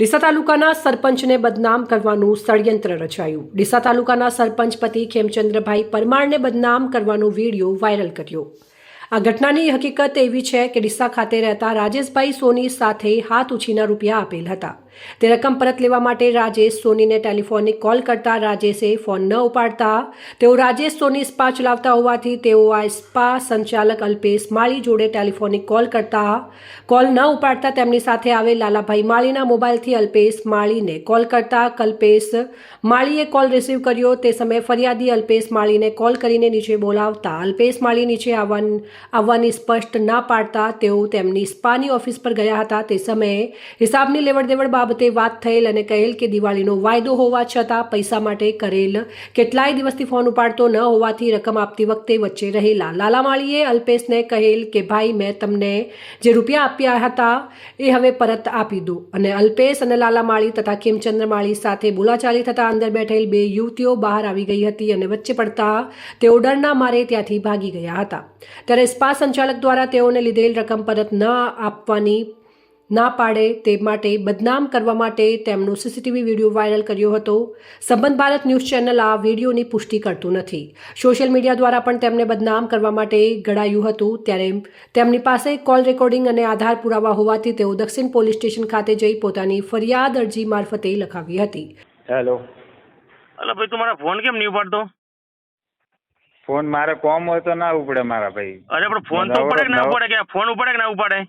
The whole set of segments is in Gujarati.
ડીસા તાલુકાના સરપંચને બદનામ કરવાનું ષડયંત્ર રચાયું. ડીસા તાલુકાના સરપંચ પતિ ખેમચંદ્રભાઈ પરમારને બદનામ કરવાનો વીડિયો વાયરલ કર્યો. આ ઘટનાની હકીકત એવી છે કે ડીસા ખાતે રહેતા રાજેશભાઈ સોની સાથે હાથ ઉછીના રૂપિયા આપેલ હતા. તે રકમ પરત લેવા માટે રાજેશ સોનીને ટેલિફોનિક કોલ કરતા રાજેશે ફોન ન ઉપાડતા. તેઓ રાજેશ સોની સ્પા ચલાવતા હોવાથી તેઓ આ સ્પા સંચાલક અલ્પેશ માળી જોડે ટેલિફોનિક કોલ કરતા. કોલ ન ઉપાડતા તેમની સાથે આવેલ લાલાભાઈ માળીના મોબાઈલથી અલ્પેશ માળીને કોલ કરતા. કલ્પેશ માળીએ કોલ રિસીવ કર્યો. તે સમયે ફરિયાદી અલ્પેશ માળીને કોલ કરીને નીચે બોલાવતા. અલ્પેશ માળી નીચે આવવાન સ્પષ્ટ ના પાડતા તેઓ તેમની સ્પાની ઓફિસ પર ગયા હતા. તે સમયે હિસાબની લેવડ દેવડ બાબતે વાત થયેલ અને કહેલ કે દિવાળીનો વાયદો હોવા છતાં પૈસા માટે કરેલ કેટલાય દિવસથી ફોન ઉપાડતો ન હોવાથી રકમ આપતી વખતે વચ્ચે રહેલા લાલામાળીએ અલ્પેશને કહેલ કે, ભાઈ, મેં તમને જે રૂપિયા આપ્યા હતા એ હવે પરત આપી દો. અને અલ્પેશ અને લાલામાળી તથા ખેમચંદ્ર માળી સાથે બોલાચાલી થતાં અંદર બેઠેલ બે યુવતીઓ બહાર આવી ગઈ હતી અને વચ્ચે પડતા તેઓ ડરના મારે ત્યાંથી ભાગી ગયા હતા. ત્યારે સ્પા સંચાલક દ્વારા તેઓને લીધેલ રકમ પરત ન આપવાની ના પાડે તે માટે બદનામ કરવા માટે તેમનો સીસીટીવી વીડિયો વાયરલ કર્યો હતો. સંબંધ ભારત ન્યૂઝ ચેનલ આ વિડીયોની પુષ્ટિ કરતું નથી. સોશિયલ મીડિયા દ્વારા પણ તેમને બદનામ કરવા માટે ગળાયું હતું. ત્યારે તેમની પાસે કોલ રેકોર્ડિંગ અને આધાર પુરાવા હોવાથી તેઓ દક્ષિણ પોલીસ સ્ટેશન ખાતે જઈ પોતાની ફરિયાદ અરજી મારફતે લખાવી હતી. હેલો. અલા ભાઈ તમારા ફોન કેમ નહીં ઉપાડતો? ફોન મારે કોમ હોય તો ના ઉપડે મારા ભાઈ. અરે પણ ફોન તો ઉપાડે કે ના ઉપાડે કે ફોન ઉપડે કે ના ઉપાડે?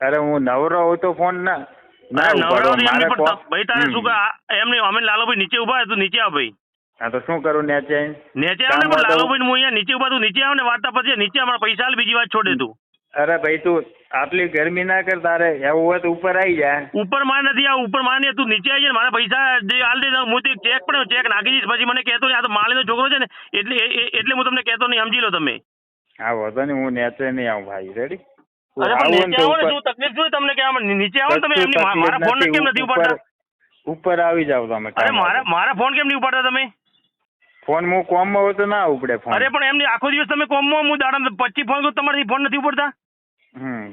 અરે હું નવરો હોય તો ફોન ના. ના નવરો નવરા ઉપાડો. એમ મારે નહીં પડતા ભાઈ તારે શું હમ. કે એમ નહીં અમે લાલોભાઈ નીચે ઊભા તું નીચે આવ ભાઈ. હા તો શું કરું નેચે નેચે આવ ને પણ લાલોભાઈ હું અહીંયા નીચે ઊભા તું નીચે આવ ને વાર્તા પછી નીચે અમારા પૈસા બીજી વાત છોડે તું. અરે ભાઈ તું આટલી ગરમી ના કર તારે એવું હોય તો ઉપર આવી જાય ઉપરમાં નથી આ ઉપરમાં નહીં તું નીચે આવી જાય મારા પૈસા જે હાલ દે હું તે ચેક પણ ચેક નાખી દઈશ પછી મને કહેતો નહીં આ તો માળીનો છોકરો છે ને એટલે એટલે હું તમને કહેતો નહીં સમજી લો તમે. હા વધો નહીં હું નેચે નહીં આવું ભાઈ રેડી અરે પણ નીચે આવો ને શું તકલીફ તમને કે આમ નીચે આવો ને તમે? એમની મારા ફોન કેમ નથી ઉપાડતા? ઉપર આવી જાવ તમે અરે મારા મારા ફોન કેમ નહીં ઉપાડતા તમે? ફોન હું કોમમાં હોય તો ના ઉપડે ફોન. અરે પણ એમની આખો દિવસ તમે કોમમાં હું દાડા પચીસ ફોન કરું તમારાથી ફોન નથી ઉપડતા? હમ.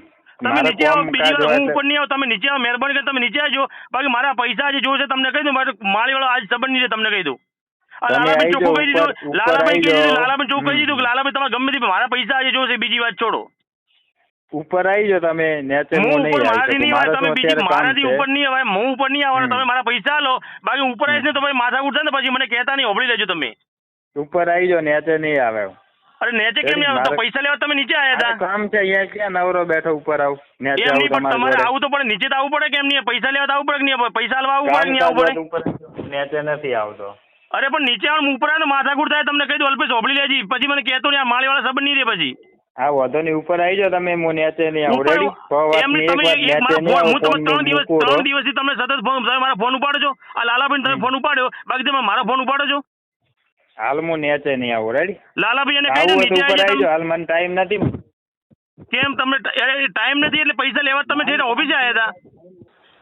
તમે નીચે આવો બીજી વાર હું ઉપર નહીં આવો તમે નીચે આવો મહેરબાની કરીને તમે નીચે આવજો. બાકી મારા પૈસા જે જોશે તમને કહી દઉં મારે માળી વાળો આજ સંબંધ નહીં છે તમને કહી દઉં. લાલાભાઈ ચોખ્ખું કહી દીધું લાલાભાઈ કહી દીધું લાલાભાઈ ચોખ્ખું કહી દીધું. લાલાભાઈ તમારે ગમે તે મારા પૈસા આજે જોશે બીજી વાત છોડો. ઉપર આવી જાઓ તમે નેચે હું નહીં ઉપર મારાથી નહીં તમે બીજી મારાથી ઉપર નહીં આવે હું ઉપર નહીં આવવાનું. તમે મારા પૈસા લો. બાકી ઉપર આવીશ ને તો પછી માથા ઉઠશે ને પછી મને કહેતા નહીં હોબળી લેજો તમે. ઉપર આવી જો નેચે નહીં આવે. અરે નેચે કેમ નહીં આવતા પૈસા લેવા તમે નીચે આવ્યા હતા. કામ છે અહીંયા ક્યાં નવરો બેઠો ઉપર આવ? નેચે આવું નહીં પણ તમારે આવું તો પડે નીચે તો આવવું પડે કેમ નહીં? પૈસા લેવા તો આવવું પડે કે નહીં? પૈસા લેવા આવવું પડે નહીં આવવું પડે? નેચે નથી આવતો. અરે પણ નીચે આવ ઉપર આવે માથા માથાકૂટ થાય તમને કહી દઉં અલ્પેશ હોબળી લેજી. પછી મને કહેતો નહીં આ માળીવાળા સંબંધ નહીં રે પછી. હા વાંધો નહીં ઉપર આવી જાઓ તમે હું નેચે નહીં આવું. રેડી સો વાત એમ ની એક તમે વાત નેચે મારા નહીં હું આવું ફોન ત્રણ દિવસ ત્રણ. દિવસથી તમને સતત ફોન તમે મારા ફોન ઉપાડો છો? આ લાલાભાઈ તમે. ફોન ઉપાડ્યો બાકી તમે મારા ફોન ઉપાડો છો? હાલ હું નેચે નહીં આવું રેડી લાલાભાઈ એને કહી દો આવું ઉપર જાઓ હાલ મને ટાઈમ નથી. કેમ તમને ટાઈમ નથી એટલે પૈસા લેવા તમે ઠેઠ ઓફિસે આવ્યા હતા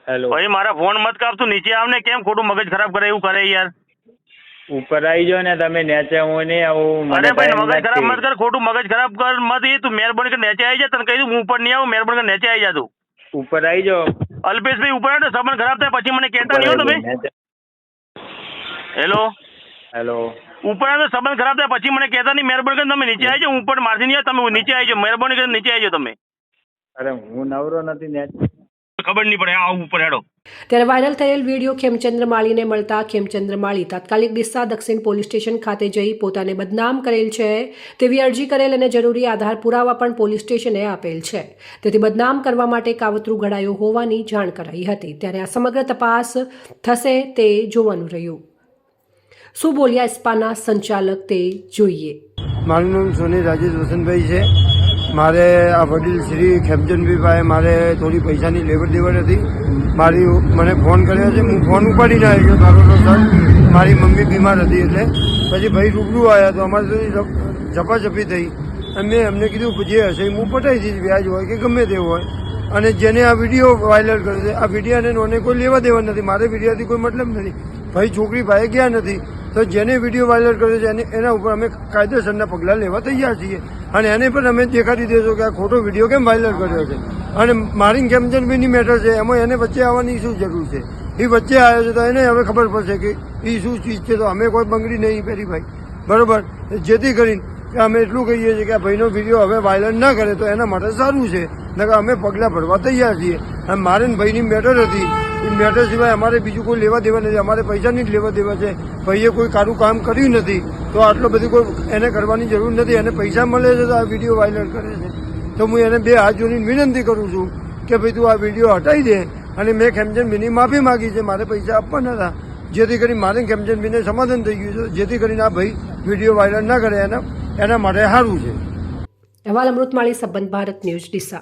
હેલો ભાઈ મારા ફોન મત કાપતું નીચે આવ ને કેમ ખોટું મગજ ખરાબ કરે એવું કરે યાર. ઉપર આવી જાઓ ને તમે નેચે હું નહીં આવું મને અરે ભાઈ time મગજ ખરાબ મત નથી. કર ખોટું મગજ ખરાબ કર મત એ તું મહેરબાની કરીને નેચે આવી જા તને કહી દઉં હું ઉપર નહીં આવું મહેરબાની કરીને નીચે આવી જા તું. ઉપર આવી જાઓ. અલ્પેશભાઈ ઉપર આવે તો સંબંધ ખરાબ થાય પછી મને કહેતા નહીં હો તમે. હેલો હેલો ઉપર આવે તો સંબંધ ખરાબ થાય પછી મને કહેતા નહીં મહેરબાની કરીને તમે નીચે આવી જાઓ હું ઉપર મારથી નહીં આવે, તમે નીચે આવી જાઓ મહેરબાની કરીને નીચે આવી જાઓ તમે. અરે હું નવરો નથી નેચે. ખબર નહીં પડે આવું ઉપર હેડો. ત્યારે વાયરલ થયેલ વીડિયો ખેમચંદ્ર માળીને મળતા ખેમચંદ્ર માળી તાત્કાલિક ડિસ્સા દક્ષિણ પોલીસ સ્ટેશન ખાતે જઈ પોતાને બદનામ કરેલ છે તેવી અરજી કરેલ અને જરૂરી આધાર પુરાવા પણ પોલીસ સ્ટેશને આપેલ છે. તેથી બદનામ કરવા માટે કાવતરું ઘડાયું હોવાની જાણ કરાઈ હતી. ત્યારે આ સમગ્ર તપાસ થશે તે જોવાનું રહ્યું. શું બોલ્યા સ્પાના સંચાલક તે જોઈએ. મારું નામ સોની રાજેશ વસંતભાઈ છે. મારે આ વડીલ શ્રી ખેમચંદભાઈ મારે થોડી પૈસાની લેવડ દેવડ હતી. મારી મને ફોન કર્યો છે, હું ફોન ઉપાડીને આવી ગયો તારો તો સર મારી મમ્મી બીમાર હતી એટલે. પછી ભાઈ રૂબરૂ આવ્યા તો અમારે તો ઝપાઝપી થઈ. અને મેં એમને કીધું જે હશે હું પટાઈ દઈશ, વ્યાજ હોય કે ગમે તે હોય. અને જેને આ વીડિયો વાયરલ કર્યો છે, આ વિડીયાને નોને કોઈ લેવા દેવા નથી. મારે વિડીયાથી કોઈ મતલબ નથી. ભાઈ છોકરી ભાઈ ગયા નથી. તો જેને વીડિયો વાયરલ કર્યો છે, એને એના ઉપર અમે કાયદેસરના પગલાં લેવા તૈયાર છીએ. અને એને પણ અમે દેખાડી દેશો કે આ ખોટો વીડિયો કેમ વાયરલ કર્યો છે. અને મારી કેમચંદભાઈની મેટર છે, એમાં એને વચ્ચે આવવાની શું જરૂર છે? એ વચ્ચે આવ્યો છે તો એને હવે ખબર પડશે કે એ શું ચીજ છે તો અમે કોઈ બંગડી નહીં પહેરી ભાઈ. બરોબર? જેથી કરીને કે અમે એટલું કહીએ છીએ કે આ ભાઈનો વીડિયો હવે વાયરલ ના કરે તો એના માટે સારું છે. નકર અમે પગલાં ભરવા તૈયાર છીએ. અને મારે ભાઈની મેટર હતી. એ મેટર સિવાય અમારે બીજું કોઈ લેવા દેવા નથી. અમારે પૈસાની જ લેવા દેવા છે. ભાઈએ કોઈ કારું કામ કર્યું નથી. તો આટલું બધું કોઈ એને કરવાની જરૂર નથી. એને પૈસા મળે છે તો આ વીડિયો વાયરલ કરે છે. તો હું એને બે હાથ જોડીને વિનંતી કરું છું કે ભાઈ તું આ વીડિયો હટાવી દે અને મેં ખેમચંદ બીની માફી માગી છે. મારે પૈસા આપવાના હતા. જેથી કરી મારે ખેમચંદ બીને સમાધાન થઈ ગયું છે. જેથી કરીને આ ભાઈ વીડિયો વાયરલ ના કરે. એના એના માટે સારું છે. અહેવાલ અમૃતમાળી સંબંધ ભારત ન્યૂઝ ડીસા.